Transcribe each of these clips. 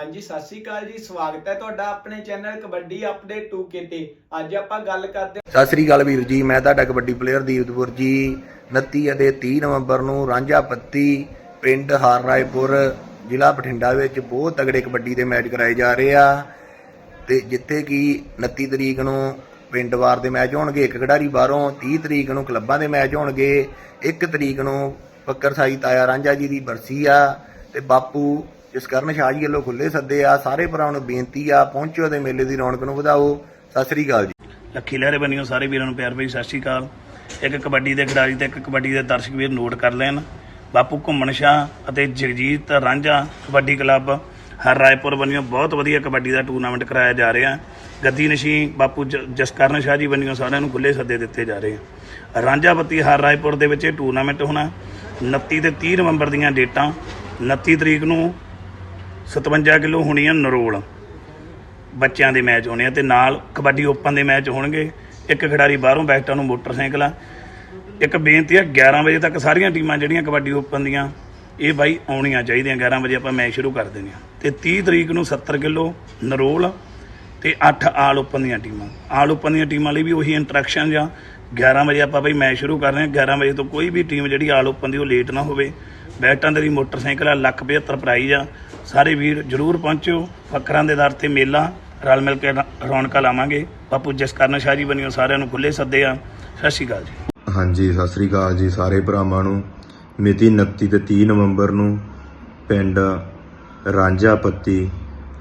ਹਾਂਜੀ, ਸਤਿ ਸ਼੍ਰੀ ਅਕਾਲ ਜੀ। ਸਵਾਗਤ ਹੈ ਤੁਹਾਡਾ ਆਪਣੇ ਚੈਨਲ ਕਬੱਡੀ ਅਪਡੇਟ 2K ਤੇ। ਅੱਜ ਆਪਾਂ ਗੱਲ ਕਰਦੇ ਸਤਿ ਸ੍ਰੀ ਅਕਾਲ ਵੀਰ ਜੀ, ਮੈਂ ਤੁਹਾਡਾ ਕਬੱਡੀ ਪਲੇਅਰ ਦੀਪਤਪੁਰ ਜੀ। 29 ਅਤੇ 30 ਨਵੰਬਰ ਨੂੰ ਰਾਂਝਾ ਪੱਤੀ ਪਿੰਡ ਹਾਰ ਜ਼ਿਲ੍ਹਾ ਬਠਿੰਡਾ ਵਿੱਚ ਬਹੁਤ ਤਗੜੇ ਕਬੱਡੀ ਦੇ ਮੈਚ ਕਰਾਏ ਜਾ ਰਹੇ ਆ। ਤੇ ਜਿੱਥੇ ਕਿ 29 ਤਰੀਕ ਨੂੰ ਪਿੰਡ ਵਾਰ ਦੇ ਮੈਚ ਹੋਣਗੇ, ਇੱਕ ਖਿਡਾਰੀ ਬਾਹਰੋਂ 30 ਤਰੀਕ ਨੂੰ ਕਲੱਬਾਂ ਦੇ ਮੈਚ ਹੋਣਗੇ 1 ਤਰੀਕ ਨੂੰ ਫੱਕਰ ਸਾਈ ਤਾਇਆ ਰਾਂਝਾ ਜੀ ਦੀ ਬਰਸੀ ਆ। ਤੇ ਬਾਪੂ ਜਸਕਰਨ ਸ਼ਾਹ ਜੀ ਵੱਲੋਂ ਖੁੱਲੇ ਸੱਦੇ ਆ, ਸਾਰੇ ਭਰਾਵਾਂ ਨੂੰ ਬੇਨਤੀ ਆ, ਪਹੁੰਚੋ ਤੇ ਮੇਲੇ ਦੀ ਰੌਣਕ ਨੂੰ ਵਧਾਓ। ਸਤਿ ਸ੍ਰੀ ਅਕਾਲ ਜੀ। ਲੱਖੀ ਲਹਿਰੇ ਬੰਨਿਓ ਸਾਰੇ ਵੀਰਾਂ ਨੂੰ ਪਿਆਰ ਭਰੀ ਸਤਿ ਸ਼੍ਰੀ ਅਕਾਲ। ਇੱਕ ਕਬੱਡੀ ਦੇ ਖਿਡਾਰੀ ਤੇ ਇੱਕ ਕਬੱਡੀ ਦੇ ਦਰਸ਼ਕ ਵੀਰ ਨੋਟ ਕਰ ਲੈਣ। ਬਾਪੂ ਘੁੰਮਣ ਸ਼ਾਹ ਅਤੇ ਜਗਜੀਤ ਰਾਂਝਾ ਕਬੱਡੀ ਕਲੱਬ ਹਰ ਰਾਏਪੁਰ ਬੰਨਿਓ ਬਹੁਤ ਵਧੀਆ ਕਬੱਡੀ ਦਾ ਟੂਰਨਾਮੈਂਟ ਕਰਾਇਆ ਜਾ ਰਿਹਾ। ਗੱਦੀ ਨਸ਼ੀ ਬਾਪੂ ਜ- ਜਸਕਰਨ ਸ਼ਾਹ ਜੀ ਬੰਨਿਓ ਸਾਰਿਆਂ ਨੂੰ ਖੁੱਲੇ ਸੱਦੇ ਦਿੱਤੇ ਜਾ ਰਹੇ ਆ। ਰਾਂਝਾ ਬੱਤੀ ਹਰ ਰਾਏਪੁਰ ਦੇ ਵਿੱਚ ਇਹ ਟੂਰਨਾਮੈਂਟ ਹੋਣਾ। 29 ਤੇ 30 ਨਵੰਬਰ ਦੀਆਂ ਡੇਟਾਂ। 29 ਤਰੀਕ ਨੂੰ 57 ਕਿਲੋ ਹੋਣੀ ਆ ਨਰੋਲ। ਬੱਚਿਆਂ ਦੇ ਮੈਚ ਹੋਣੇ ਆ ਤੇ ਨਾਲ ਕਬੱਡੀ ਓਪਨ ਦੇ ਮੈਚ ਹੋਣਗੇ। ਇੱਕ ਖਿਡਾਰੀ ਬਾਹਰੋਂ ਬੈਕਟਾਂ ਨੂੰ ਮੋਟਰਸਾਈਕਲ ਆ। ਇੱਕ ਬੇਨਤੀ ਆ 11 ਵਜੇ ਤੱਕ ਸਾਰੀਆਂ ਟੀਮਾਂ ਜਿਹੜੀਆਂ ਕਬੱਡੀ ਓਪਨ ਦੀਆਂ, ਇਹ ਬਾਈ ਆਉਣੀਆਂ ਚਾਹੀਦੀਆਂ। 11 ਵਜੇ ਆਪਾਂ ਮੈਚ ਸ਼ੁਰੂ ਕਰ ਦਿੰਦੇ ਆ ਤੇ 30 ਤਰੀਕ ਨੂੰ 70 ਕਿਲੋ ਨਰੋਲ ਤੇ 8 ਆਲ ਓਪਨ ਦੀਆਂ ਟੀਮਾਂ। ਆਲ ਓਪਨ ਦੀਆਂ ਟੀਮਾਂ ਲਈ ਵੀ ਉਹੀ ਇੰਟਰੈਕਸ਼ਨ ਜਾਂ 11 ਵਜੇ ਆਪਾਂ ਬਈ ਮੈਚ ਸ਼ੁਰੂ ਕਰ ਰਹੇ ਹਾਂ। 11 ਵਜੇ ਤੋਂ ਕੋਈ ਵੀ ਟੀਮ ਜਿਹੜੀ ਆਲ ਓਪਨ ਦੀ ਉਹ ਲੇਟ ਨਾ ਹੋਵੇ। ਬੈਟਾਂ ਦੇ ਦੀ ਮੋਟਰਸਾਈਕਲ ਆ, ਲੱਖ 75 ਪ੍ਰਾਈਜ਼ ਆ। ਸਾਰੇ ਵੀਰ ਜਰੂਰ ਪਹੁੰਚਿਓ ਫੱਕਰਾਂ ਦੇ ਦਰ ਤੇ ਮੇਲਾ, ਰਲ ਮਿਲ ਕੇ ਰ- ਰੌਣਕਾਂ ਲਾਵਾਂਗੇ। ਬਾਪੂ ਜਸਕਰਨ ਸ਼ਾਹ ਜੀ ਬਣਿਓ, ਸਾਰਿਆਂ ਨੂੰ ਖੁੱਲੇ ਸੱਦੇ ਆ। ਸਤਿ ਸ਼੍ਰੀ ਅਕਾਲ ਜੀ। ਹਾਂਜੀ, ਸਤਿ ਸ੍ਰੀ ਅਕਾਲ ਜੀ ਸਾਰੇ ਭਰਾਵਾਂ ਨੂੰ। ਮਿਤੀ 29 ਤੇ 30 ਨਵੰਬਰ ਨੂੰ ਪਿੰਡ ਰਾਂਝਾ ਪੱਤੀ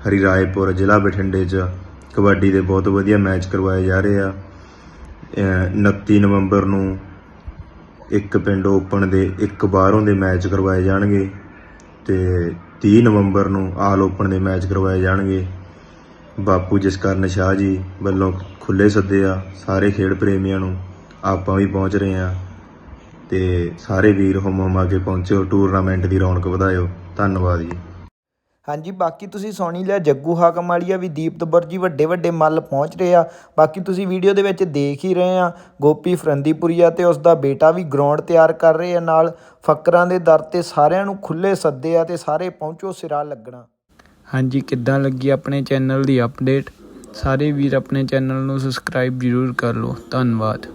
ਹਰੀ ਰਾਏਪੁਰ ਜ਼ਿਲ੍ਹਾ ਬਠਿੰਡੇ 'ਚ ਕਬੱਡੀ ਦੇ ਬਹੁਤ ਵਧੀਆ ਮੈਚ ਕਰਵਾਏ ਜਾ ਰਹੇ ਆ। ਅਹ 29 ਨਵੰਬਰ ਨੂੰ ਇੱਕ ਪਿੰਡ ਓਪਨ ਦੇ, ਇੱਕ ਬਾਹਰੋਂ ਦੇ ਮੈਚ ਕਰਵਾਏ ਜਾਣਗੇ ਤੇ 30 ਨਵੰਬਰ ਨੂੰ ਆਲ ਓਪਨ ਦੇ ਮੈਚ ਕਰਵਾਏ ਜਾਣਗੇ। ਬਾਪੂ ਜਸਕਰਨ ਸ਼ਾਹ ਜੀ ਵੱਲੋਂ ਖੁੱਲੇ ਸੱਦੇ ਆ, ਸਾਰੇ ਖੇਡ ਪ੍ਰੇਮੀਆਂ ਨੂੰ ਆਪਾਂ ਵੀ ਪਹੁੰਚ ਰਹੇ ਆ ਤੇ ਸਾਰੇ ਵੀਰ ਹੁਮ ਹੁਮਾ ਕੇ ਪਹੁੰਚੋ ਟੂਰਨਾਮੈਂਟ ਦੀ ਰੌਣਕ ਵਧਾਇਓ। ਧੰਨਵਾਦ ਜੀ। ਹਾਂਜੀ, ਬਾਕੀ ਤੁਸੀਂ ਸੁਣੀ ਲਿਆ, ਜੱਗੂ ਹਾਕਮ ਵਾਲੀਆ ਵੀ ਦੀਪ ਤਬਰ ਜੀ ਵੱਡੇ ਵੱਡੇ ਮੱਲ ਪਹੁੰਚ ਰਹੇ ਆ। ਬਾਕੀ ਤੁਸੀਂ ਵੀਡੀਓ ਦੇ ਵਿੱਚ ਦੇਖ ਹੀ ਰਹੇ ਆ, ਗੋਪੀ ਫਰੰਦੀਪੁਰੀਆ ਤੇ ਉਸ ਦਾ ਬੇਟਾ ਵੀ ਗਰਾਊਂਡ ਤਿਆਰ ਕਰ ਰਹੇ ਆ ਨਾਲ। ਫੱਕਰਾਂ ਦੇ ਦਰ ਤੇ ਸਾਰਿਆਂ ਨੂੰ ਖੁੱਲੇ ਸੱਦੇ ਆ ਤੇ ਸਾਰੇ ਪਹੁੰਚੋ ਸਿਰਾ ਲੱਗਣਾ। ਹਾਂਜੀ, ਕਿੱਦਾਂ ਲੱਗੀ ਆਪਣੇ ਚੈਨਲ ਦੀ ਅਪਡੇਟ ਸਾਰੇ ਵੀਰ ਆਪਣੇ ਚੈਨਲ ਨੂੰ ਸਬਸਕ੍ਰਾਈਬ ਜ਼ਰੂਰ ਕਰ ਲਓ। ਧੰਨਵਾਦ।